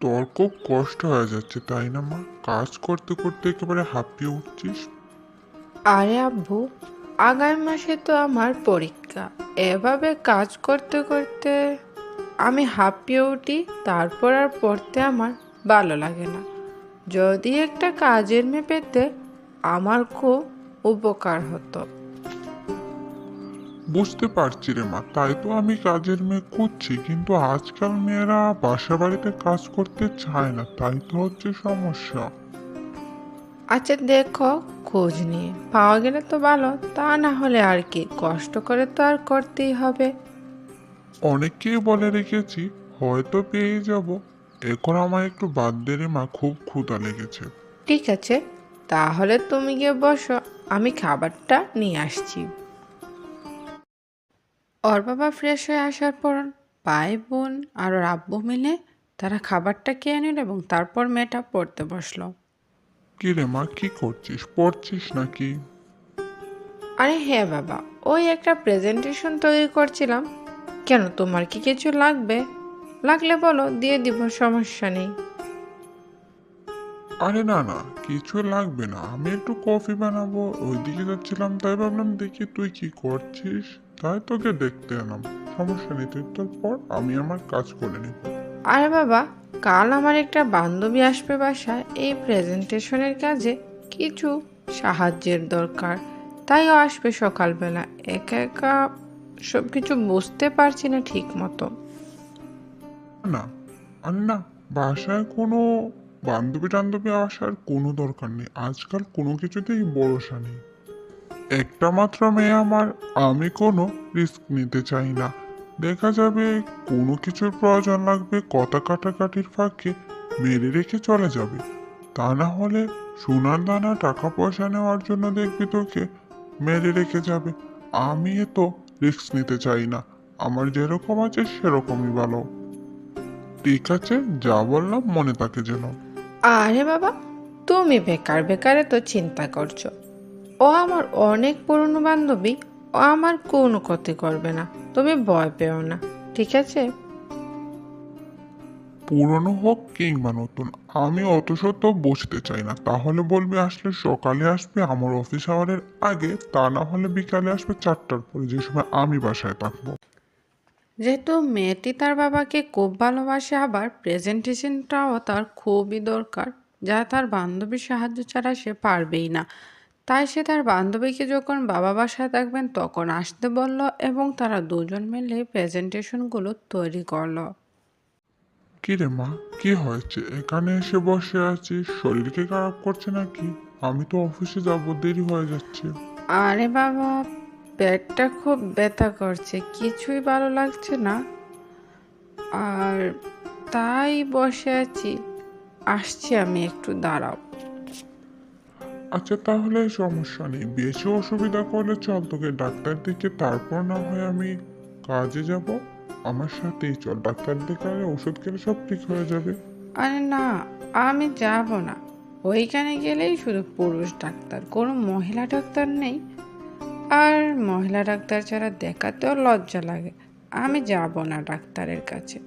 তোর খুব কষ্ট হয়ে যাচ্ছে, তাই না মা? কাজ করতে করতে একেবারে হাঁপিয়ে উঠছিস। আরে আব্বু আগামী মাসে তো আমার পরীক্ষা। এভাবে কাজ করতে করতে আমি হাঁপিয়ে উঠি, তারপর আর পড়তে আমার ভালো লাগে না। যদি একটা কাজের মেয়ে পেতে আমার খুব উপকার হতো। বুঝতে পারছি রে মা তাই তো আমি কাজের মেয়ে খুঁজছি কিন্তু আজকাল মেয়েরা বাসা বাড়িতে কাজ করতে চায় না তাই তো হচ্ছে সমস্যা। আচ্ছা দেখো খোঁজ নিয়ে। পাওয়া গেলে তো ভালো তা না হলে আর কি কষ্ট করে তো আর করতেই হবে। অনেককেই বলে রেখেছি হয়তো পেয়ে যাব। এখন আমার একটু বাদ দে রে মা খুব ক্ষুধা লেগেছে। ঠিক আছে তাহলে তুমি গিয়ে বসো আমি খাবারটা নিয়ে আসছি। ওর বাবা ফ্রেশ হয়ে আসার পর ভাই বোন আর ওর আব্বু মিলে তারা খাবারটা খেয়ে নিল এবং তারপর মেয়েটা পড়তে বসল। কি রে মা কি করছিস? পড়ছিস নাকি? আরে হ্যাঁ বাবা ওই একটা প্রেজেন্টেশন তৈরি করছিলাম। কেন তোমার কি কিছু লাগবে? লাগলে বলো দিয়ে দিব সমস্যা নেই। আরে না না কিছু লাগবে না। আমি একটু কফি বানাবো ওইদিকে যাচ্ছিলাম তাই ভাবলাম দেখি তুই কি করছিস। তাই তোকে দেখতে এলাম। সমস্যা নেই তুই তোর পর আমি আমার কাজ করে নিব। আরে বাবা কাল আমার একটা বান্ধবী আসবে বাসায়। এই প্রেজেন্টেশনের কাজে কিছু সাহায্যের দরকার। তাই ও আসবে সকালবেলা। একা একা সব কিছু বুঝতে পারছি না ঠিক মতো না আর না বাসায় কোনো বান্ধবী টান্ধবী আসার কোনো দরকার নেই। আজকাল কোনো কিছুতেই ভরসা নেই। একটা মাত্র মেয়ে আমার, আমি কোনো রিস্ক নিতে চাই না। দেখা যাবে কোনো কিছুর প্রয়োজন লাগবে, কথা কাটাকাটির ফাঁকে মেরে রেখে চলে যাবে। তা না হলে সোনার দানা টাকা পয়সা নেওয়ার জন্য দেখবি তোকে মেরে রেখে যাবে। আমি তো রিস্ক নিতে চাই না। আমার যেরকম আছে সেরকমই ভালো। ঠিক আছে, যা বললাম মনে থাকে যেন। আরে বাবা, তুমি বেকার বেকারে তো চিন্তা করছ। ও আমার অনেক পুরনো বান্ধবী, ও আমার কোনো ক্ষতি করবে না, তুমি ভয় পেও না, ঠিক আছে? পুরনো হোক কিংবা নতুন, আমি অত শত বুঝতে চাই না। তাহলে বলবি আসলে সকালে আসবে আমার অফিস আওয়ারের আগে, তা না হলে বিকালে আসবে চারটার পরে, যে সময় আমি বাসায় থাকব। যেহেতু মেয়েটি তার বাবাকে খুব ভালোবাসে আবার প্রেজেন্টেশনটাও তার খুবই দরকার। যা তার বান্ধবীর সাহায্য ছাড়া সে পারবেই না। তাই সে তার বান্ধবীকে যখন বাবা বাসায় থাকবেন তখন আসতে বলল এবং তারা দুজন মিলে প্রেজেন্টেশনগুলো তৈরি করল। কি রে মা কি হয়েছে? এখানে এসে বসে আছি শরীরকে খারাপ করছে নাকি? আমি তো অফিসে যাব দেরি হয়ে যাচ্ছে। আরে বাবা পেটটা খুব ব্যথা করছে কিছুই ভালো লাগছে না। আর তাই বসে আছি। আসছি আমি একটু দাঁড়াও। আচ্ছা তাহলে সমস্যা নেই। বেশি অসুবিধা করলে চল তোকে ডাক্তার দিকে তারপর না হয় আমি কাজে যাব। আমার সাথেই চল ডাক্তার দেখালে ওষুধ খেলে সব ঠিক হয়ে যাবে। আরে না আমি যাব না। ওইখানে গেলেই শুধু পুরুষ ডাক্তার কোনো মহিলা ডাক্তার নেই। আর মহিলা ডাক্তার ছাড়া দেখাতেও লজ্জা লাগে আমি যাব না ডাক্তারের কাছে।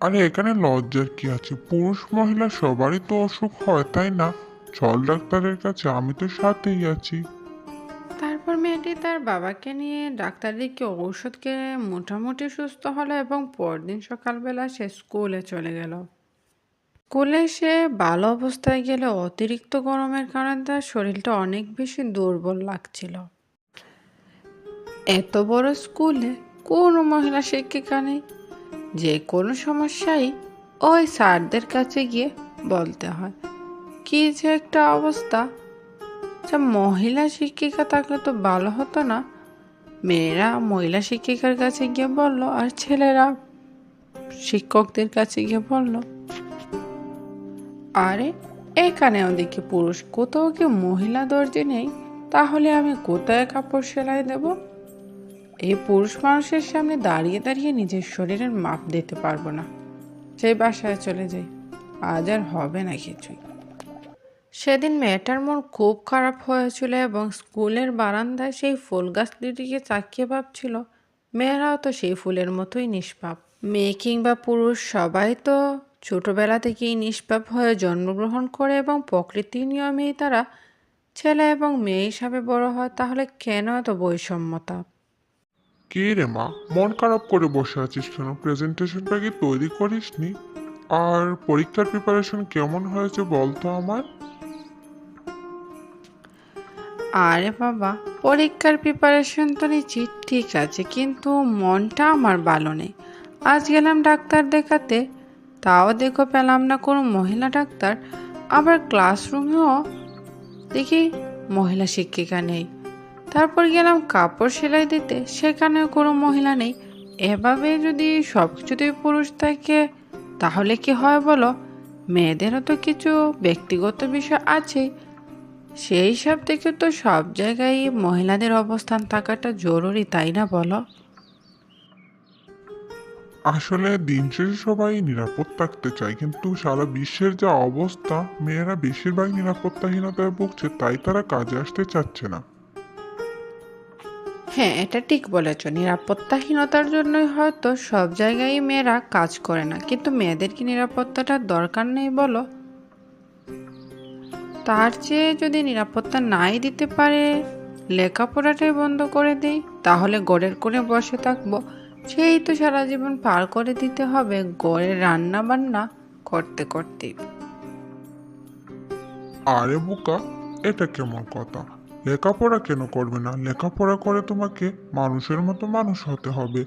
আরে এখানে লজ্জার কি আছে? পুরুষ মহিলা সবারই তো অসুখ হয় তাই না? চল ডাক্তারের কাছে আমি তো সাথেই আছি। তারপর মেয়েটি তার বাবাকে নিয়ে ডাক্তার দিকে ঔষধ খেয়ে মোটামুটি সুস্থ হলো এবং পরদিন সকালবেলা সে স্কুলে চলে গেল। স্কুলে সে ভালো অবস্থায় গেলে অতিরিক্ত গরমের কারণে তার শরীরটা অনেক বেশি দুর্বল লাগছিল। এত বড় স্কুলে কোনো মহিলা শিক্ষিকা নেই। যে কোনো সমস্যাই ওই স্যারদের কাছে গিয়ে বলতে হয়। কি যে একটা অবস্থা। আচ্ছা মহিলা শিক্ষিকা থাকলে তো ভালো হতো না। মেয়েরা মহিলা শিক্ষিকার কাছে গিয়ে বলল আর ছেলেরা শিক্ষকদের কাছে গিয়ে বলল আরে, এখানে ওদিকে পুরুষ কোথাও কি মহিলা দর্জি নেই? তাহলে আমি কোথায় কাপড় সেলাই দেব? এই পুরুষ মানুষের সামনে দাঁড়িয়ে দাঁড়িয়ে নিজের শরীরের মাপ দিতে পারব না। সেই বাসায় চলে যাই, আজ আর হবে না কিছুই। সেদিন মেয়েটার মন খুব খারাপ হয়েছিল এবং স্কুলের বারান্দায় সেই ফুল গাছটিকে চাকিয়ে ভাবছিল। মেয়েরাও তো সেই ফুলের মতোই নিষ্পাপ। মেয়ে কিংবা পুরুষ সবাই তো ছোটবেলা থেকেই নিষ্পাপ হয়ে জন্মগ্রহণ করে এবং প্রকৃতির নিয়মেই তারা ছেলে এবং মেয়ে হিসাবে বড় হয় তাহলে কেন এত বৈষম্যতা? কে রে মা? মন খারাপ করে বসে আছিস কেন? প্রেজেন্টেশনটা কি তৈরি করিসনি? আর পরীক্ষার প্রিপারেশন কেমন হয়েছে বলতো আমার আরে বাবা পরীক্ষার প্রিপারেশন তো নিচ্ছি ঠিক আছে কিন্তু মনটা আমার ভালো নেই। আজ গেলাম ডাক্তার দেখাতে তাও দেখো পেলাম না কোনো মহিলা ডাক্তার, আবার ক্লাসরুমেও দেখি মহিলা শিক্ষিকা নেই। তারপর গেলাম কাপড় সেলাই দিতে, সেখানেও কোনো মহিলা নেই। এভাবে যদি সব কিছুতেই পুরুষ থাকে, তাহলে কি হয় বলো? মেয়েদেরও তো কিছু ব্যক্তিগত বিষয় আছেই সেই হিসাব থেকে তো সব জায়গায় মহিলাদের অবস্থান থাকাটা জরুরি, তাই না বলো? আসলে দিন শেষে সবাই নিরাপদ থাকতে চায়, কিন্তু সারা বিশ্বের যা অবস্থা, মেয়েরা বেশিরভাগ নিরাপত্তাহীনতায় ভুগছে, তাই তারা কাজে আসতে চাচ্ছে না। হ্যাঁ এটা ঠিক বলেছ। নিরাপত্তাহীনতার জন্যই হয়তো সব জায়গায় মেয়েরা কাজ করে না, কিন্তু মেয়েদের কি নিরাপত্তাটার দরকার নেই বলো? তার চেয়ে যদি নিরাপত্তা নাই দিতে পারে, লেখাপড়াটাই বন্ধ করে দেই, তাহলে গড়ের কোণে বসে থাকব। সেই তো সারা জীবন পার করে দিতে হবে গড়ে রান্না বান্না করতে করতে আরে বোকা, এটা কেমন কথা? লেখাপড়া কেন করবে না? লেখাপড়া করে তোমাকে মানুষের মতো মানুষ হতে হবে।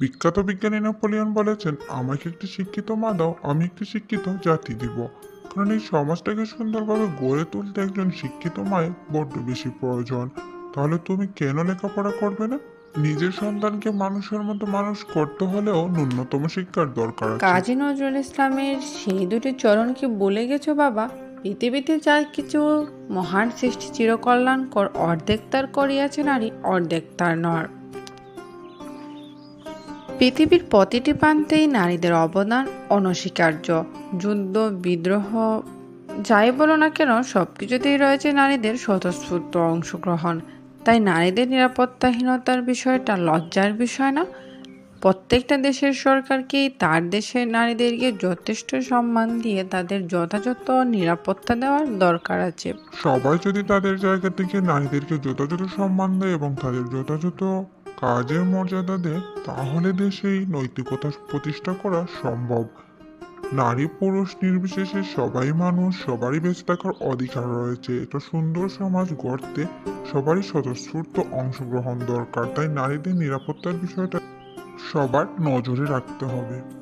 বিখ্যাত বিজ্ঞানী নেপোলিয়ন বলেছেন, আমাকে একটি শিক্ষিত মা দাও, আমি একটি শিক্ষিত জাতি দিব। কারণ এই সমাজটাকে সুন্দরভাবে গড়ে তুলতে একজন শিক্ষিত মায়ের বড্ড বেশি প্রয়োজন। তাহলে তুমি কেন লেখাপড়া করবে না? নিজের সন্তানকে মানুষের মতো মানুষ করতে হলেও ন্যূনতম শিক্ষার দরকার কাজী নজরুল ইসলামের সেই দুটি চরণ কি বলে গেছো বাবা? পৃথিবীতে যা কিছু মহান সৃষ্টি চিরকল্যাণকর অর্ধেক তার করিয়াছে নারী, অর্ধেক তার নর। পৃথিবীর প্রতিটি প্রান্তেই নারীদের অবদান অনস্বীকার্য। যুদ্ধ, বিদ্রোহ, যাই বলো না কেন সব কিছুতেই রয়েছে নারীদের স্বতঃস্ফূর্ত অংশগ্রহণ। তাই নারীদের নিরাপত্তাহীনতার বিষয়টা লজ্জার বিষয় না। প্রত্যেকটা দেশের সরকারকেই তার দেশের নারীদেরকে যথেষ্ট সম্মান দিয়ে তাদের যথাযথ নিরাপত্তা দেওয়ার দরকার আছে। সবাই যদি তাদের জায়গা থেকে নারীদেরকে যথাযথ সম্মান দেয় এবং তাদের যথাযথ কাজের মর্যাদা দেয়, তাহলে দেশেই নৈতিকতা প্রতিষ্ঠা করা সম্ভব। নারী পুরুষ নির্বিশেষে সবাই মানুষ, সবারই বেঁচে থাকার অধিকার রয়েছে। এটা সুন্দর সমাজ গড়তে সবারই স্বতঃস্ফূর্ত অংশগ্রহণ দরকার তাই নারীদের নিরাপত্তার বিষয়টা সবার নজরে রাখতে হবে।